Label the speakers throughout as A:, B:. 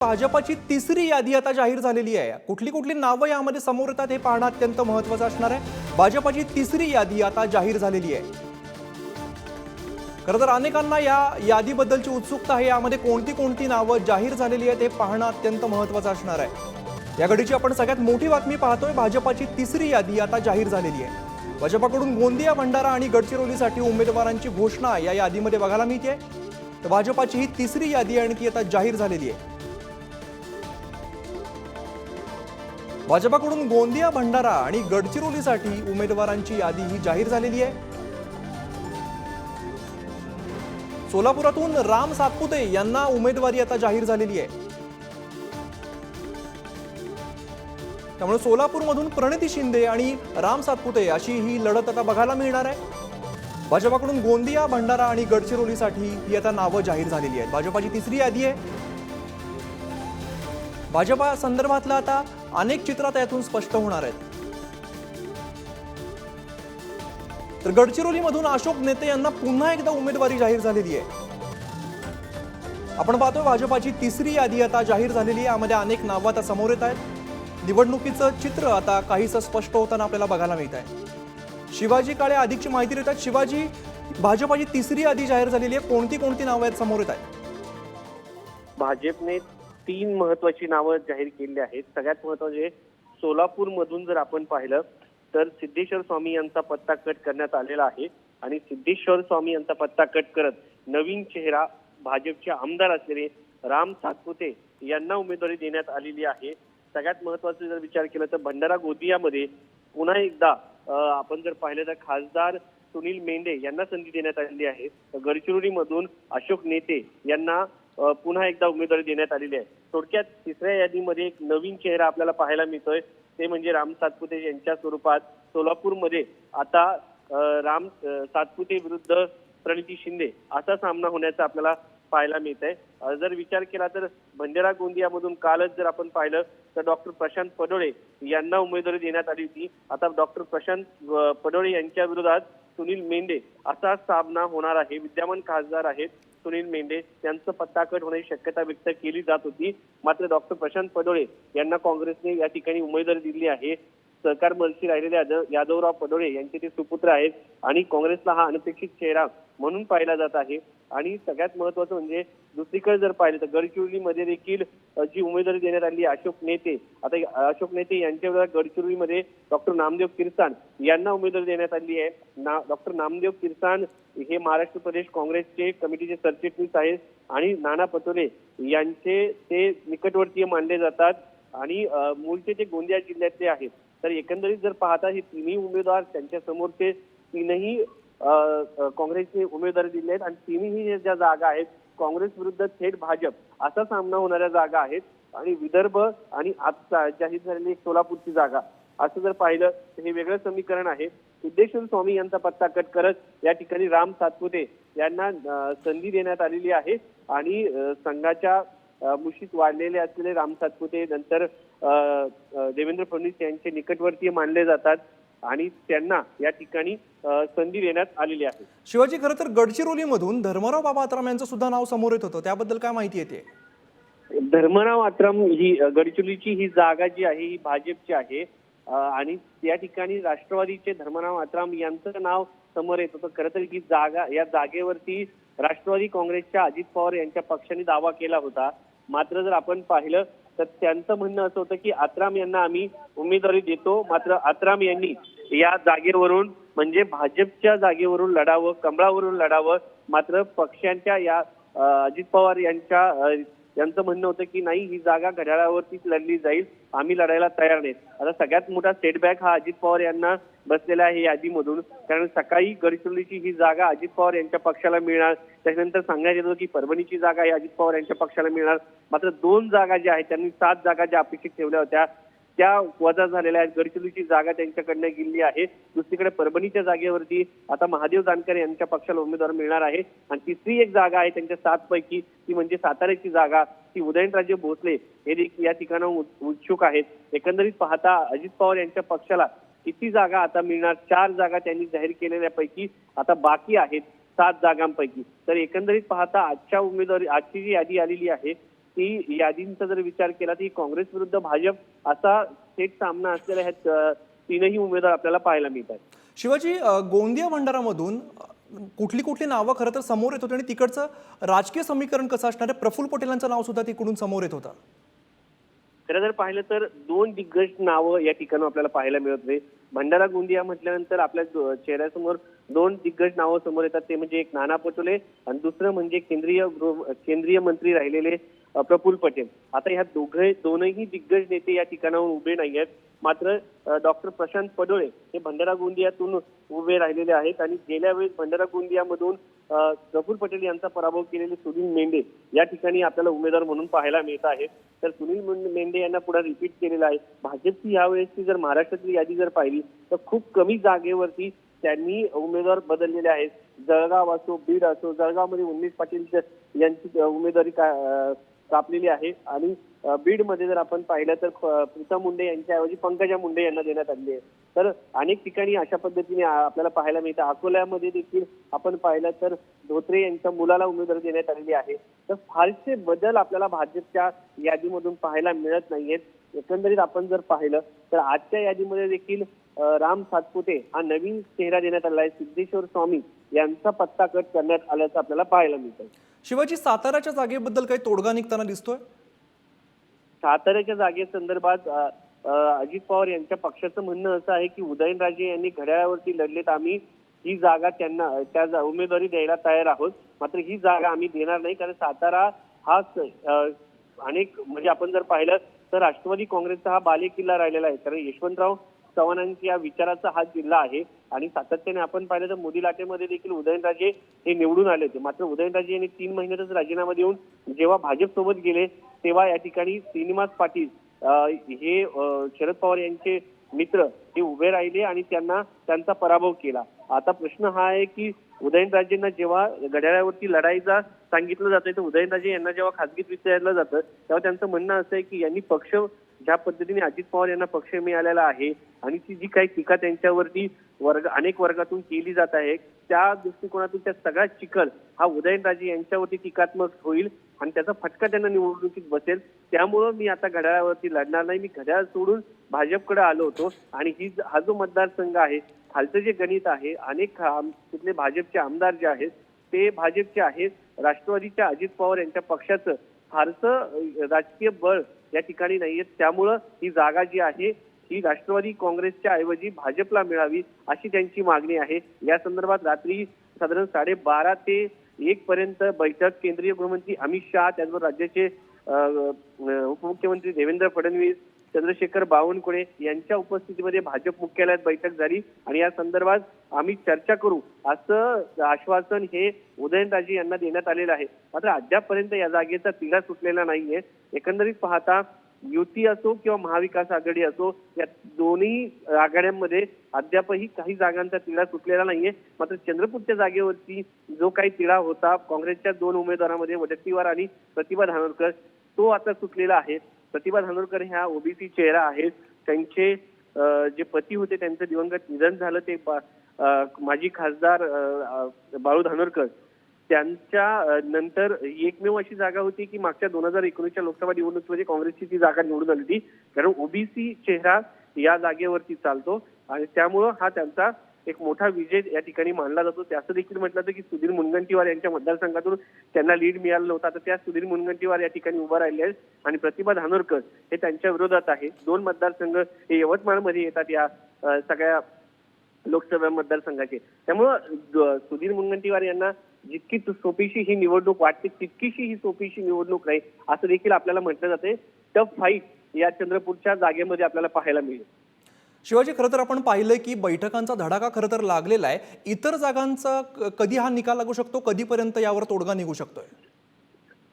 A: भाजपाची तिसरी यादी आता जाहीर झालेली आहे. कुठली कुठली नावं यामध्ये समोर येतात हे पाहणं अत्यंत महत्वाचं असणार आहे. भाजपाची तिसरी यादी आता जाहीर झालेली आहे. खरं तर अनेकांना या यादीबद्दलची उत्सुकता आहे. यामध्ये कोणती कोणती नावं जाहीर झालेली आहेत हे पाहणं अत्यंत महत्वाचं असणार आहे. या घडीची आपण सगळ्यात मोठी बातमी पाहतोय. भाजपाची तिसरी यादी आता जाहीर झालेली आहे. भाजपाकडून गोंदिया भंडारा आणि गडचिरोलीसाठी उमेदवारांची घोषणा या यादीमध्ये बघायला मिळते. तर भाजपाची ही तिसरी यादी आणखी आता जाहीर झालेली आहे. भाजपाकडून गोंदिया भंडारा आणि गडचिरोलीसाठी उमेदवारांची यादी ही जाहीर झालेली आहे. सोलापुरातून राम सातपुते यांना उमेदवारी आता जाहीर झालेली आहे. त्यामुळे सोलापूरमधून प्रणिती शिंदे आणि राम सातपुते अशी ही लढत आता बघायला मिळणार आहे. भाजपाकडून गोंदिया भंडारा आणि गडचिरोलीसाठी ही आता नावं जाहीर झालेली आहेत. भाजपाची तिसरी यादी आहे. भाजपा संदर्भातलं आता अनेक चित्रात यातून स्पष्ट होणार आहेत. तर गडचिरोलीमधून अशोक नेते यांना पुन्हा एकदा उमेदवारी जाहीर झालेली आहे. आपण पाहतोय भाजपाची तिसरी यादी आता जाहीर झालेली आहे. यामध्ये अनेक नावं आता समोर येत आहेत. निवडणुकीचं चित्र आता काहीसं स्पष्ट होताना आपल्याला बघायला मिळत आहे. शिवाजी काळे अधिकची माहिती देतात. शिवाजी भाजपाची तिसरी यादी जाहीर झालेली आहे. कोणती कोणती नावं आहेत समोर येत आहेत?
B: भाजपने तीन महत्वाची नावं जाहीर केली आहेत. सगळ्यात महत्त्वाचे म्हणजे सोलापूर मधून जर आपण पाहिलं तर सिद्धेश्वर स्वामी यांचा पत्ता कट करण्यात आलेला आहे. आणि सिद्धेश्वर स्वामी यांचा पत्ता कट करत नवीन चेहरा भाजपचे आमदार असलेले राम सातपुते यांना उमेदवारी देण्यात आलेली आहे. सगळ्यात महत्वाचं जर विचार केला तर भंडारा गोंदियामध्ये पुन्हा एकदा आपण जर पाहिलं तर खासदार सुनील मेंढे यांना संधी देण्यात आलेली आहे. तर गडचिरोलीमधून अशोक नेते यांना पुन्हा एकदा उमेदवारी देण्यात आलेली आहे. थोडक्यात तिसऱ्या यादीमध्ये एक नवीन चेहरा आपल्याला पाहायला मिळतोय. ते म्हणजे राम सातपुते यांच्या स्वरूपात सोलापूरमध्ये आता राम सातपुते विरुद्ध प्रणिती शिंदे असा सामना होण्याचा आपल्याला पाहायला मिळत आहे जर विचार केला तर भंडारा गोंदियामधून कालच जर आपण पाहिलं तर डॉक्टर प्रशांत पडोळे यांना उमेदवारी देण्यात आली होती. आता डॉक्टर प्रशांत पडोळे यांच्या विरोधात सुनील मेंढे असा सामना होणार आहे. विद्यमान खासदार आहेत सुनील मेंढे यांचं पत्ताकट होण्याची शक्यता व्यक्त केली जात होती. मात्र डॉक्टर प्रशांत पडोळे यांना काँग्रेसने या ठिकाणी उमेदवारी दिली आहे. सहकार मंत्री राहिलेले यादवराव पडोळे यांचे ते सुपुत्र आहेत आणि काँग्रेसला हा अनपेक्षित चेहरा म्हणून पाहिला जात आहे. आणि सगळ्यात महत्वाचं म्हणजे दुसरीकडे जर पाहिलं तर गडचिरोलीमध्ये देखील जी उमेदवारी देण्यात आली आहे, अशोक नेते. आता अशोक नेते यांच्या विरोधात गडचिरोलीमध्ये डॉक्टर नामदेव किरसाण यांना उमेदवारी देण्यात आली आहे. ना डॉक्टर नामदेव किरसाण हे महाराष्ट्र प्रदेश काँग्रेसचे कमिटीचे सरचिटणीस आहेत आणि नाना पटोले यांचे ते निकटवर्तीय मानले जातात. आणि मूळचे ते गोंदिया जिल्ह्यातले आहेत तर एकंदरीत जर पाहता हे तिन्ही उमेदवार त्यांच्या समोरचे तीनही काँग्रेसचे उमेदवार काँग्रेसने उमेदवारी दिले आहेत. आणि तिन्ही ज्या जागा आहेत काँग्रेस विरुद्ध थेट भाजप असा सामना होणाऱ्या जागा आहेत. आणि विदर्भ आणि आजचा जाहीर झालेली सोलापूरची जागा असं जर पाहिलं तर हे वेगळं समीकरण आहे. सिद्धेश्वर स्वामी यांचा पत्ता कट करत या ठिकाणी राम सातपुते यांना संधी देण्यात आलेली आहे. आणि संघाच्या मुशीत वाढलेले असलेले राम सातपुते नंतर देवेंद्र फडणवीस यांचे निकटवर्तीय मानले जातात आणि त्यांना या ठिकाणी संधी देण्यात आलेली आहे.
A: शिवाजी खरं तर गडचिरोलीमधून धर्मराव बाबा आत्राम यांचं सुद्धा नाव समोर येत होतं. त्याबद्दल काय माहिती येते
B: धर्मराव आत्रम ही गडचिरोलीची ही जागा जी आहे ही भाजपची आहे. आणि त्या ठिकाणी राष्ट्रवादीचे धर्मराव आत्राम यांचं नाव समोर येत होतं. खरं तर ही जागा या जागेवरती राष्ट्रवादी काँग्रेसच्या अजित पवार यांच्या पक्षाने दावा केला होता. मात्र जर आपण पाहिलं तर त्यांचं म्हणणं असं होतं की आत्राम यांना आम्ही उमेदवारी देतो. मात्र आत्राम यांनी या जागेवरून म्हणजे भाजपच्या जागेवरून लढावं कमळावरून लढावं मात्र पक्षांच्या या अजित पवार यांच्या यांचं म्हणणं होतं की नाही ही जागा घड्याळावरतीच लढली जाईल. आम्ही लढायला तयार नाही. आता सगळ्यात मोठा सेटबॅक हा अजित पवार यांना बसलेला आहे यादीमधून. कारण सकाळी गडचिरोलीची ही जागा अजित पवार यांच्या पक्षाला मिळणार. त्याच्यानंतर सांगण्यात येतं की परभणीची जागा ही अजित पवार यांच्या पक्षाला मिळणार. मात्र दोन जागा ज्या आहेत त्यांनी सात जागा ज्या अपेक्षित ठेवल्या होत्या त्या वजा झालेल्या आहेत. गडचिरोलीची जागा त्यांच्याकडनं गेली आहे. दुसरीकडे परभणीच्या जागेवरती आता महादेव जानकर यांच्या पक्षाला उमेदवार मिळणार आहे. आणि तिसरी एक जागा आहे त्यांच्या सात पैकी ती म्हणजे साताऱ्याची जागा ती उदयनराजे भोसले हे देखील या ठिकाणाहून उत्- उत्सुक आहेत. एकंदरीत पाहता अजित पवार यांच्या पक्षाला किती जागा आता मिळणार? चार जागा त्यांनी जाहीर केलेल्यापैकी आता बाकी आहेत सात जागांपैकी. तर एकंदरीत पाहता आजच्या उमेदवारी आजची जी यादी आलेली आहे ती यादींचा जर विचार केला तर काँग्रेस विरुद्ध भाजप असा थेट सामना असलेला ह्या तीनही उमेदवार आपल्याला पाहायला मिळतात.
A: शिवाजी गोंदिया भंडारामधून कुठली कुठली नावं खरं तर समोर येत होती आणि तिकडचं राजकीय समीकरण कसं असणार आहे? प्रफुल्ल पटेलांचं नाव सुद्धा तिकडून समोर येत होतं.
B: खरं जर पाहिलं तर दोन दिग्गज नावं या ठिकाणी आपल्याला पाहायला मिळत होते भंडारा गोंदिया म्हटल्यानंतर आपल्या चेहऱ्यासमोर दोन दिग्गज नावं समोर येतात. ते म्हणजे एक नाना पटोले आणि दुसरं म्हणजे केंद्रीय केंद्रीय मंत्री राहिलेले प्रफुल्ल पटेल. आता ह्या दोघे दोनही दिग्गज नेते या ठिकाणावर उभे नाही आहेत मात्र डॉक्टर प्रशांत पडोळे हे भंडारा गोंदियातून उभे राहिलेले आहेत आणि गेल्या वेळेस भंडारा गोंदियामधून गफूर पटेल यांचा पराभव केलेले सुनील मेंढे या ठिकाणी आपल्याला उमेदवार म्हणून पाहायला मिळत आहे तर सुनील मेंढे यांना पुढे रिपीट केलेलं आहे. भाजपची यावेळेसची जर महाराष्ट्रातली यादी जर पाहिली तर खूप कमी जागेवरती त्यांनी उमेदवार बदललेले आहेत. जळगाव असो बीड असो जळगावमध्ये उन्नीस पाटील यांची उमेदवारी कापलेली आहे. आणि बीडमध्ये जर आपण पाहिलं तर प्रीतम मुंडे यांच्याऐवजी पंकजा मुंडे यांना देण्यात आली आहे. तर अनेक ठिकाणी अशा पद्धतीने आपल्याला पाहायला मिळतं. अकोल्यामध्ये देखील आपण पाहिलं तर धोत्रे यांच्या मुलाला उमेदवारी देण्यात आलेली आहे. तर फारसे बदल आपल्याला भाजपच्या यादीमधून पाहायला मिळत नाहीयेत. एकंदरीत आपण जर पाहिलं तर आजच्या यादीमध्ये देखील राम सातपुते हा नवीन चेहरा देण्यात आला आहे. सिद्धेश्वर स्वामी यांचा पत्ता कट करण्यात आल्याचं आपल्याला पाहायला मिळतं
A: शिवाजी साताराच्या जागेबद्दल काही तोडगा निघताना दिसतोय?
B: साताऱ्याच्या जागेसंदर्भात संदर्भात अजित पवार यांच्या पक्षाचं म्हणणं असं आहे की उदयनराजे यांनी घड्याळावरती लढलेत. आम्ही ही जागा त्यांना त्या जा- उमेदवारी द्यायला तयार आहोत. मात्र ही जागा आम्ही देणार नाही कारण सातारा हा अनेक म्हणजे आपण जर पाहिलं तर राष्ट्रवादी काँग्रेसचा हा बालेकिल्ला राहिलेला आहे. कारण यशवंतराव चव्हाणांच्या या विचाराचा हा जिल्हा आहे. आणि सातत्याने आपण पाहिलं तर मोदी लाटेमध्ये देखील उदयनराजे हे निवडून आले होते. मात्र उदयनराजे यांनी तीन महिन्यातच राजीनामा देऊन जेव्हा भाजप सोबत गेले तेव्हा या ठिकाणी श्रीनिवास पाटील हे शरद पवार यांचे मित्र हे उभे राहिले आणि त्यांना त्यांचा पराभव केला. आता प्रश्न हा आहे की उदयनराजेंना जेव्हा घड्याळावरती लढाईचा सांगितलं जातंय तर उदयनराजे यांना जेव्हा खासगीत विचारलं जातं तेव्हा त्यांचं म्हणणं असं आहे की यांनी पक्ष ज्या पद्धतीने अजित पवार यांना पक्ष मिळालेला आहे आणि ती जी काही टीका त्यांच्यावरती वर्ग अनेक वर्गातून केली जात आहे त्या दृष्टिकोनातून त्या सगळा चिखल हा उदयनराजे यांच्यावरती टीकात्मक होईल आणि त्याचा फटका त्यांना निवडणुकीत बसेल. त्यामुळं मी आता घड्याळावरती लढणार नाही. मी घड्याळ सोडून भाजपकडे आलो होतो आणि ही हा जो मतदारसंघ आहे खालचं जे गणित आहे अनेक आम- तिथले भाजपचे आमदार जे आहेत ते भाजपचे आहेत. राष्ट्रवादीच्या अजित पवार यांच्या पक्षाचं फारसं राजकीय बळ या ठिकाणी नाहीये त्यामुळं ही जागा जी आहे ही राष्ट्रवादी काँग्रेसच्या ऐवजी भाजपला मिळावी अशी त्यांची मागणी आहे. या संदर्भात रात्री साधारण साडेबारा ते एक पर्यंत बैठक केंद्रीय गृहमंत्री अमित शहा त्याचबरोबर राज्याचे उपमुख्यमंत्री देवेंद्र फडणवीस चंद्रशेखर बावनकुळे यांच्या उपस्थितीमध्ये भाजप मुख्यालयात बैठक झाली. आणि या संदर्भात आम्ही चर्चा करू असं आश्वासन हे उदयनराजे यांना देण्यात आलेलं आहे. मात्र अद्यापपर्यंत या जागेचा तिढा सुटलेला नाहीये. एकंदरीत पाहता युती असो किंवा महाविकास आघाडी असो या दोन्ही आघाड्यांमध्ये अद्यापही काही जागांचा तिढा सुटलेला नाहीये. मात्र चंद्रपूरच्या जागेवरती जो काही तिढा होता काँग्रेसच्या दोन उमेदवारांमध्ये वडट्टीवार आणि प्रतिभा धानोरकर तो आता सुटलेला आहे. प्रतिभा धानोरकर ह्या ओबीसी चेहरा आहेत. त्यांचे जे पती होते त्यांचं दिवंगत निधन झालं ते माजी खासदार बाळू धानोरकर त्यांच्या नंतर एकमेव अशी जागा होती की मागच्या दोन हजार एकोणीसच्या लोकसभा निवडणुकीमध्ये काँग्रेसची ती जागा निवडून आली होती. कारण ओबीसी चेहरा या जागेवरती चालतो आणि त्यामुळं हा त्यांचा एक मोठा विजय या ठिकाणी मानला जातो. त्याचं देखील म्हटलं जातं की सुधीर मुनगंटीवार यांच्या मतदारसंघातून त्यांना लीड मिळालं होतं आता त्या सुधीर मुनगंटीवार या ठिकाणी उभा राहिले आहेत. आणि प्रतिभा धानोरकर हे त्यांच्या विरोधात आहे. दोन मतदारसंघ हे यवतमाळमध्ये येतात या सगळ्या लोकसभा मतदारसंघाचे. त्यामुळं सुधीर मुनगंटीवार यांना जितकी सोपीशी ही निवडणूक वाटते तितकीशी ही सोपीशी निवडणूक नाही असं देखील आपल्याला म्हटलं जाते. टफ फाईट या चंद्रपूरच्या जागेमध्ये आपल्याला पाहायला मिळेल.
A: शिवाजी खरं तर आपण पाहिलंय की बैठकांचा धडाका खरं तर लागलेला आहे इतर जागांचा कधी हा निकाल लागू शकतो कधीपर्यंत यावर तोडगा निघू शकतोय?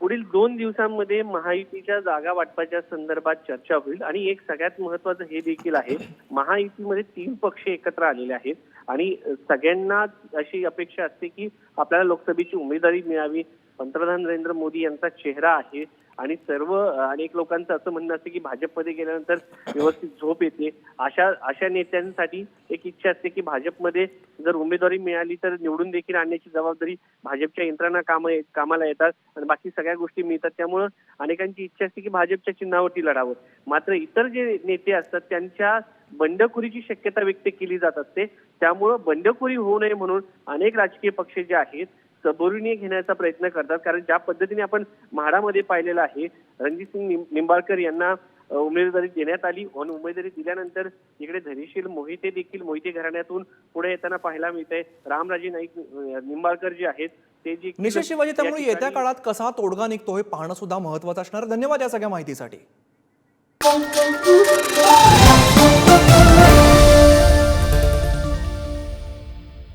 B: पुढील दोन दिवसांमध्ये महायुतीच्या जागा वाटपाच्या संदर्भात चर्चा होईल आणि एक सगळ्यात महत्वाचं हे देखील आहे महायुतीमध्ये तीन पक्ष एकत्र आलेले आहेत आणि सगळ्यांना अशी अपेक्षा असते की आपल्याला लोकसभेची उमेदवारी मिळावी. पंतप्रधान नरेंद्र मोदी यांचा चेहरा आहे आणि सर्व अनेक लोकांचं असं म्हणणं असतं की भाजपमध्ये गेल्यानंतर व्यवस्थित झोप येते. अशा अशा नेत्यांसाठी एक इच्छा असते की भाजपमध्ये जर उमेदवारी मिळाली तर निवडून देखील आणण्याची जबाबदारी भाजपच्या यंत्रणा काम कामाला येतात आणि बाकी सगळ्या गोष्टी मिळतात. त्यामुळं अनेकांची इच्छा असते की भाजपच्या चिन्हावरती लढावं. मात्र इतर जे नेते असतात त्यांच्या बंडखोरीची शक्यता व्यक्त केली जात असते. त्यामुळं बंडखोरी होऊ नये म्हणून अनेक राजकीय पक्ष जे आहेत सबुरीने घेण्याचा प्रयत्न करतात. कारण ज्या पद्धतीने आपण म्हाडामध्ये पाहिलेलं आहे रणजितसिंग निं- निंबाळकर यांना उमेदवारी देण्यात आली. आणि उमेदवारी दिल्यानंतर इकडे धैर्यशील मोहिते देखील मोहिते घराण्यातून पुढे येताना पाहायला मिळतंय. रामराजे नाईक निंबाळकर जे आहेत ते जे
A: निश्चित शिवाजी त्यामुळे येत्या काळात कसा तोडगा निघतो हे पाहणं सुद्धा महत्वाचं असणार. धन्यवाद या सगळ्या माहितीसाठी.